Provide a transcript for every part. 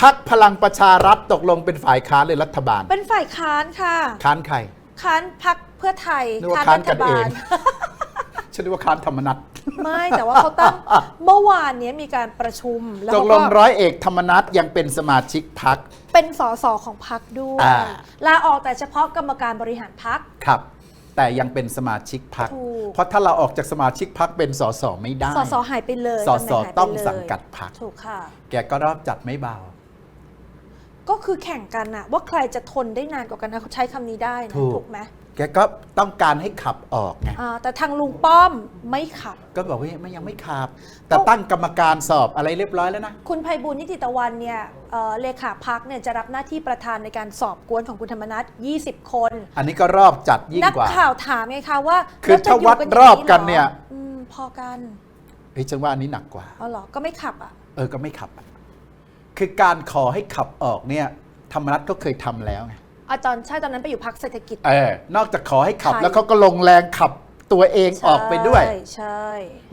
พักพลังประชารัฐตกลงเป็นฝ่ายค้านหรือรัฐบาล เป็นฝ่ายค้านค่ะ ค้านใคร ค้านพักเพื่อไทยนึกว่าค้านค้านรักัฐนเอบางลฉันนึกว่าค้านธรรมนัตไม่แต่ว่าเขาตั้งเมื่อวานเนี้ยมีการประชุมแล้วตกเขาลก็งร้อยเอกธรรมนัตยังเป็นสมาชิกพัก เป็นสสของพักด้วยอ่าลาออกแต่เฉพาะกรรมการบริหารพักครับแต่ยังเป็นสมาชิกพักถูกเพราะถ้าเราออกจากสมาชิกพักเป็นสสไม่ได้ สสหายไปเลยสตำแหสน่หายไปต้องเลยสังกัดพรรคถูกค่ะ แกก็รอบจัดไม่เบา ก็คือแข่งกันอะว่าใครจะทนได้นานกว่ากันนะเขาใช้คำนี้ได้นะถูก ถูกไหมแกก็ต้องการให้ขับออกไง อ่าแต่ทางลุงป้อมไม่ขับ ก็บอกว่าไม่ยังไม่ขับ แต่ตั้งกรรมการสอบอะไรเรียบร้อยแล้วนะ คุณภัยบุญนิติตะวันเนี่ยเอ่อเลขาพักเนี่ยจะรับหน้าที่ประธานในการสอบกวนของคุณธรรมนัฐ20 คน อันนี้ก็รอบจัดยิ่งนักกว่า ข่าวถามไงคะว่าคือแล้วจะถ้าวัดยู่รอบกันเนี่ยางหรออืมพอกันเฮ้ยฉันว่าอันนี้หนักกว่า เอาเหรอก็ไม่ขับอะ เออก็ไม่ขับอะ คือการขอให้ขับออกเนี่ยธรรมนัฐก็เคยทำแล้วไงอะตอนใช่ตอนนั้นไปอยู่พักเศรษฐกิจ เออนอกจากขอให้ขับ ใช่ แล้วเขาก็ลงแรงขับตัวเองออกไปด้วย ใช่ใช่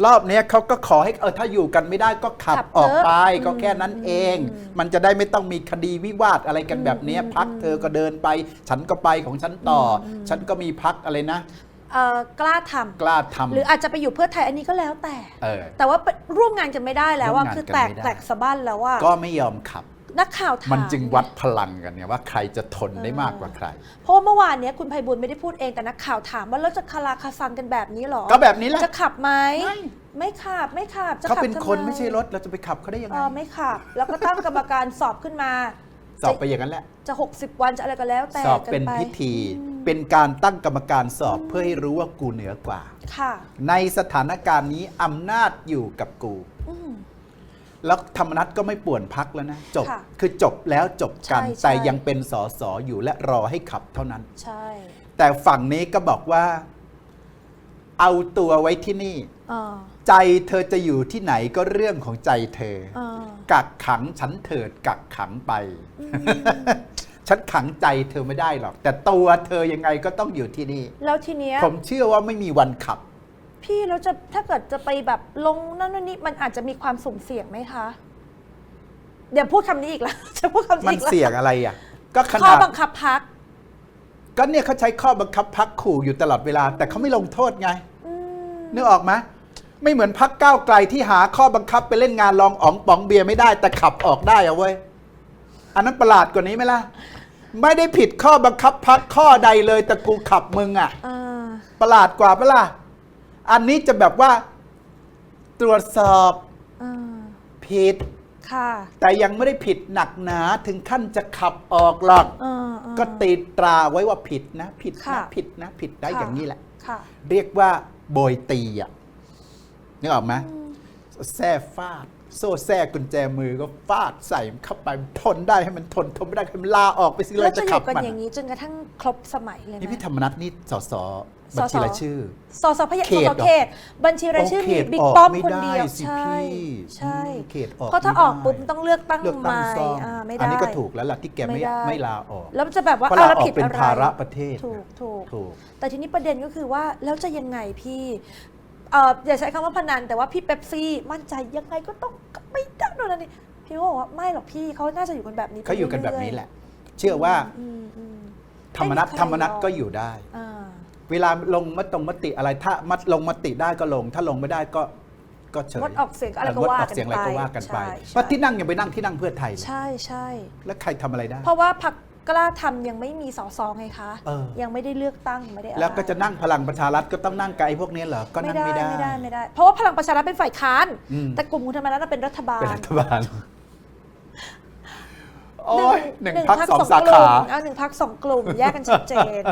รอบเนี้ยเขาก็ขอให้เออถ้าอยู่กันไม่ได้ก็ขับขับออกไปเถอะก็แค่นั้นเองอืมมันจะได้ไม่ต้องมีคดีวิวาทอะไรกันแบบเนี้ยอืมพักเธอก็เดินไป ฉันก็ไปของฉันต่ออฉันก็มีพักอะไรนะ เอ่อกล้าทำกล้าทำ หรืออาจจะไปอยู่เพื่อไทยอันนี้ก็แล้วแต่ เออ แต่ว่าไปร่วมงานกันไม่ได้แล้วว่าร่วมงานคือกันแตกไม่ได้ แตกสะบั้นแล้วว่าก็ไม่ยอมขับ นักข่าวถามมันจึงวัดพลังกันเนี่ยว่าใครจะทนได้มากกว่าใคร เพราะว่าเมื่อวานเนี้ยคุณภัยบุญไม่ได้พูดเองแต่นักข่าวถามว่าแล้วจะคาราคาซังกันแบบนี้เหรอก็แบบนี้แหละ จะขับไหมไม่ ไม่ขับไม่ขับจะเขาขับเป็นทำคนไม่ใช่รถเราจะไปขับเขาได้ยังเอไงอไม่ขับ แล้วก็ตั้งกรรมการสอบขึ้นมาสอบไปอย่างนั้นแหละ จะ 60 วันจะอะไรก็แล้วแต่สอบกัเป็นไปพิธี เป็นการตั้งกรรมการสอบเพื่อให้รู้ว่ากูเหนือกว่า ค่ะ ในสถานการณ์นี้อำนาจอยู่กับกู อืม แล้วธรรมนัตก็ไม่ป่วนพักแล้วนะ จบค่ะคือจบแล้วจบกัน ใช่ใช่ แต่ยังเป็นสอสออยู่และรอให้ขับเท่านั้น ใช่แต่ฝั่งนี้ก็บอกว่า เอาตัวไว้ที่นี่เออใจเธอจะอยู่ที่ไหนก็เรื่องของใจเธอเออกักขังฉันเถิดกักขังไป ฉันขังใจเธอไม่ได้หรอก แต่ตัวเธอยังไงก็ต้องอยู่ที่นี่ แล้วทีเนี้ยผมเชื่อว่าไม่มีวันขับ พี่แล้วจะถ้าเกิดจะไปแบบลงนั่นนู่นนี่มันอาจจะมีความสุ่มเสี่ยงไหมคะเดี๋ยวพูดคำนี้อีกแล้ว จะพูดคำนี้มันอีกแล้วเสี่ยงอะไรอะ ก็ขข้อนาดบังคับพัก ก็เนี่ยเขาใช้ข้อบังคับพักขู่อยู่ตลอดเวลา แต่เขาไม่ลงโทษไงนึกออกไหมไม่เหมือนพักก้าวไกลที่หาข้อบังคับไปเล่นงานรองอ๋องป๋องเบียร์ไม่ได้ แต่ขับออกได้เอาเว้ยอันนั้นประหลาดกว่านี้ไหมล่ะ ไม่ได้ผิดข้อบังคับพักข้อใดเลยแต่กูขับมึงอะอ่าประหลาดกว่าปะล่ะอันนี้จะแบบว่า ตรวจสอบอ่าผิด ค่ะ แต่ยังไม่ได้ผิดหนักหนาถึงขั้นจะขับออกหรอกอ่าอ่าก็ติดตราไว้ว่าผิดนะ ผิดค่ะนะผิดนะ ผิดได้ค่ะอย่างนี้แหละ ค่ะ เรียกว่าโบยตีอะนึกออกไหมแส้ฟาด โซ่แส้กุญแจมือก็ฟาดใส่มันเข้าไปทนได้ให้มันทนทนไม่ได้ให้มันลาออกไปสิเลแล้ยวจะจะอขับยู่กันมันอย่างนี้จนกระทั่งครบสมัยเลยไหม นี่พี่ธรรมนัฐนี่สสบัญชีรายชื่อ สสพยเขสตสเหรอ เขต บัญชีรายชื่อโอมีเขตบิ๊กออกป้อมไม่คนเดียวได้สิใช่พี่ใช่อืมเขตออกเพราะถ้าไม่ออกได้ปุ๊บต้องเลือกตั้งเลือกใหตั้งม่ซ่อมอ่าไม่อันได้นี้ก็ถูกแล้วล่ะที่แกไม่ไม่ได้ ไม่ลาออกแล้วจะแบบว่าเพราะเอาลาแล้วออผิดกเป็นอะไรภาระประเทศถูกถูกถูก แต่ทีนี้ประเด็นก็คือว่าแล้วจะยังไงพี่ เอ่ออย่าใช้คำว่าพนันแต่ว่าพี่เป๊ปซี่มั่นใจยังไงก็ต้องไม่ได้โดนอันนี้พี่ก็บอกว่าไม่หรอกพี่เขาน่าจะอยู่กันแบบนี้ไปเขาอยู่กันแบบรื่นี้ๆแหละ เชื่อว่าอืมอืม ธรรมนัตไม่มีใคร ธรรมนัตยอมก็อยู่ได้ อ่า เวลาลงมตรงมติอะไรถ้ามัดลงมติได้ก็ลง ถ้าลงไม่ได้ก็ก็เฉยงดออกเสียงอะไรก็งดว่าออกเสียงอะไรก็ว่ากันไปใช่ เพราะที่นั่งยังไปนั่งที่นั่งเพื่อไทยเลยใช่ใช่แล้วใครทำอะไรได้ เพราะว่าพัก กล้าทำยังไม่มีสสไงคะเออ ยังไม่ได้เลือกตั้งไม่ได้อไรแล้วก็จะนั่งพลังประชารัฐก็ต้องนั่งไกลพวกนี้เหรอ ก็นั่งไม่ได้ไม่ได้ไม่ได้ เพราะว่าพลังประชารัฐเป็นฝ่ายค้าน อืม แต่กลุ่มคุณธรรมนัฐเป็นรัฐบาลเป็นรัฐบาล โอ้ยหนึ่งหนึ่งพักพรรคสองสองสากลุ่ขามเอาหนึ่งพักสองกลุ่ม แยกกันชัดเจน